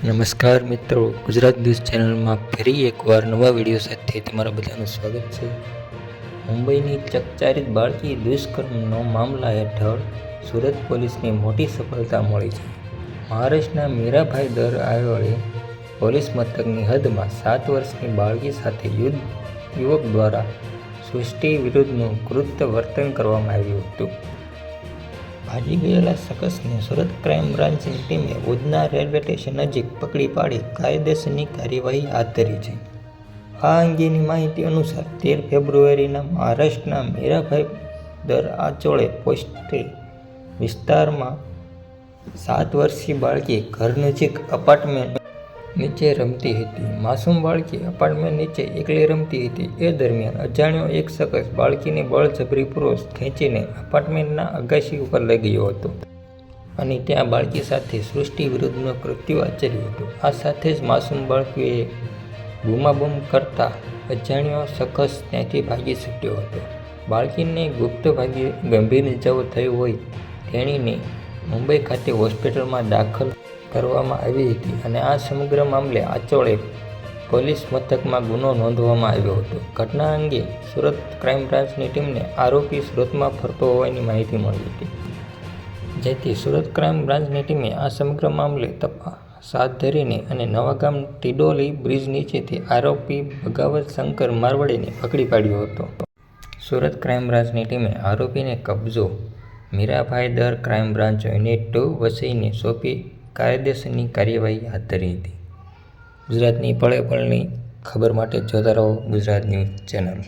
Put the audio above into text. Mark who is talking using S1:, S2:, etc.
S1: નમસ્કાર મિત્રો, ગુજરાત ન્યૂઝ ચેનલમાં ફરી એકવાર નવા વીડિયો સાથે તમારા બધાનું સ્વાગત છે. મુંબઈની ચકચારિત બાળકી દુષ્કર્મનો મામલા હેઠળ સુરત પોલીસને મોટી સફળતા મળી છે. મહારાષ્ટ્રના મીરાભાઈ દર આયોળે પોલીસ મથકની હદમાં સાત વર્ષની બાળકી સાથે યુદ્ધ, યુવક દ્વારા સૃષ્ટિ વિરુદ્ધનું કૃત્ય વર્તન કરવામાં આવ્યું હતું. ભાગી ગયેલા શખસને સુરત ક્રાઇમ બ્રાન્ચની ટીમે ઉધના રેલવે સ્ટેશન નજીક પકડી પાડી કાયદેસરની કાર્યવાહી હાથ ધરી છે. આ અંગેની માહિતી અનુસાર તેર ફેબ્રુઆરીના મહારાષ્ટ્રના મીરાભાઈ દર આચોળે પોસ્ટે વિસ્તારમાં સાત વર્ષીય બાળકી ઘર નજીક અપાર્ટમેન્ટ નીચે રમતી હતી. માસૂમ બાળકી અપાર્ટમેન્ટ નીચે એકલી રમતી હતી. એ દરમિયાન અજાણ્યો એક શખ્સ બાળકીને બળજબરીપૂર્વક ખેંચીને અપાર્ટમેન્ટના અગાશી ઉપર લઈ ગયો હતો. અને ત્યાં બાળકી સાથે સૃષ્ટિ વિરુદ્ધનું કૃત્યુ આચર્યું હતું. આ સાથે જ માસૂમ બાળકીએ બૂમાબૂમ કરતા અજાણ્યો શખ્સ ત્યાંથી ભાગી છૂટ્યો હતો. બાળકીને ગુપ્ત ભાગે ગંભીર ઇજાઓ થઈ હોય તેણીને મુંબઈ ખાતે હોસ્પિટલમાં દાખલ કરવામાં આવી હતી અને આ સમગ્ર મામલે આચોળે પોલીસ મથકમાં ગુનો નોંધવામાં આવ્યો હતો. ઘટના અંગે સુરત ક્રાઇમ બ્રાન્ચની ટીમને આરોપી સુરતમાં ફરતો હોવાની માહિતી મળી હતી. જેથી સુરત ક્રાઇમ બ્રાન્ચની ટીમે આ સમગ્ર મામલે તપાસ હાથ ધરીને અને નવાગામ ટિડોલી બ્રિજ નીચેથી આરોપી ભગાવત શંકર મારવાડીને પકડી પાડ્યો હતો. સુરત ક્રાઇમ બ્રાન્ચની ટીમે આરોપીને કબજો Mira Bhayandar crime branch unit two વસઈને સોંપી કાયદેસરની કાર્યવાહી હાથ ધરી હતી. ગુજરાતની પળે પળની ખબર માટે જોતા રહો ગુજરાત ન્યૂઝ ચેનલ.